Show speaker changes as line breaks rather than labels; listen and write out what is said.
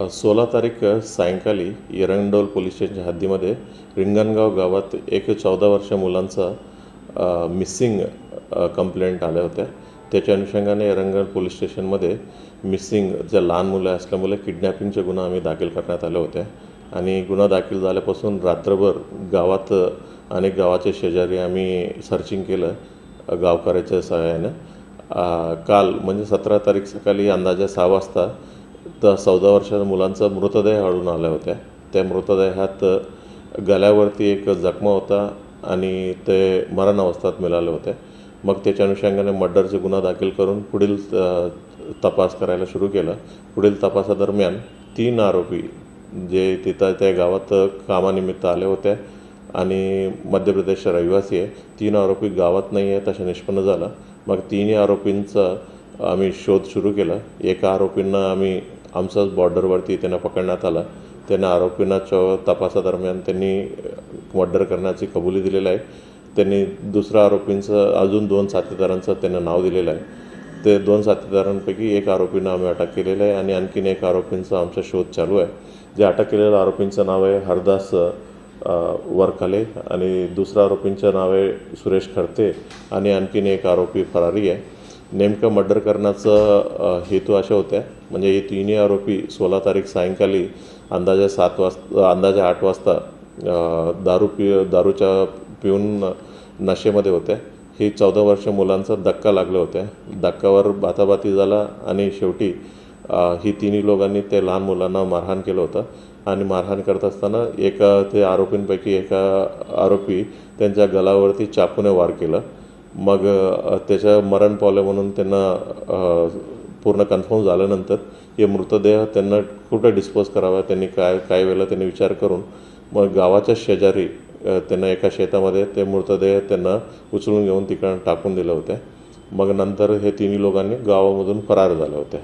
सोळा तारीख सायंकाळी एरंडोल पोलीस स्टेशनच्या हद्दीमध्ये रिंगणगाव गावात एक चौदा वर्ष मुलांचा मिसिंग कंप्लेंट आल्या होत्या. त्याच्या अनुषंगाने एरंगण पोलीस स्टेशनमध्ये मिसिंग ज्या लहान मुलं असल्यामुळे किडनॅपिंगचे गुन्हा आम्ही दाखल करण्यात आले होते आणि गुन्हा दाखल झाल्यापासून रात्रभर गावात अनेक गावाचे शेजारी आम्ही सर्चिंग केलं गावकऱ्याच्या सहाय्यानं. काल म्हणजे सतरा तारीख सकाळी अंदाजे सहा वाजता तर चौदा वर्षाच्या मुलांचा मृतदेह आढळून आल्या होत्या. त्या मृतदेहात गळ्यावरती एक जखमा होता आणि ते मरण अवस्थेत मिळाले होते. मग त्याच्या अनुषंगाने मर्डरचे गुन्हा दाखल करून पुढील तपास करायला सुरू केला. पुढील तपासादरम्यान तीन आरोपी जे तिथं त्या गावात कामानिमित्त आले होते आणि मध्य प्रदेशचे रहिवासी आहे तीन आरोपी गावात नाही आहेत असं निष्पन्न झालं. मग तिन्ही आरोपींचा आम्ही शोध सुरू केला. एका आरोपींना आम्ही आमचाच बॉर्डरवरती त्यांना पकडण्यात आला. त्यांना आरोपींना चौ तपासादरम्यान त्यांनी मर्डर करण्याची कबुली दिलेलं आहे. त्यांनी दुसऱ्या आरोपींचं अजून दोन साथीदारांचं त्यांना नाव दिलेलं आहे. ते दोन साथीदारांपैकी एक आरोपींना आम्ही अटक केलेलं आहे आणि आणखीन एक आरोपींचा आमचा शोध चालू आहे. जे अटक केलेल्या आरोपींचं नाव आहे हरदास वरखाले आणि दुसऱ्या आरोपींचं नाव आहे सुरेश खरते आणि आणखीन एक आरोपी फरारी आहे. नेमकं मर्डर करण्याचं हेतू अशा होत्या. म्हणजे हे तिन्ही आरोपी सोळा तारीख सायंकाळी अंदाजे सात वाजता अंदाजे आठ वाजता दारू पि दारूच्या पिऊन नशेमध्ये होत्या. हे चौदा वर्ष मुलांचा धक्का लागले होत्या. धक्कावर बाताबाती झाला आणि शेवटी ही तिन्ही लोकांनी ते लहान मुलांना मारहाण केलं होतं. आणि मारहाण करत असताना एका ते आरोपींपैकी एका आरोपी त्यांच्या गलावरती चाकूने वार केलं. मग त्याच्या मरण पावलं म्हणून त्यांना पूर्ण कन्फर्म झाल्यानंतर हे मृतदेह त्यांना कुठं डिस्पोज करावा त्यांनी काय काय वेळेला त्यांनी विचार करून मग गावाच्या शेजारी त्यांना एका शेतामध्ये ते मृतदेह त्यांना उचलून घेऊन तिकडं टाकून दिलं होतं मग नंतर हे तिन्ही लोकांनी गावामधून फरार झाले होते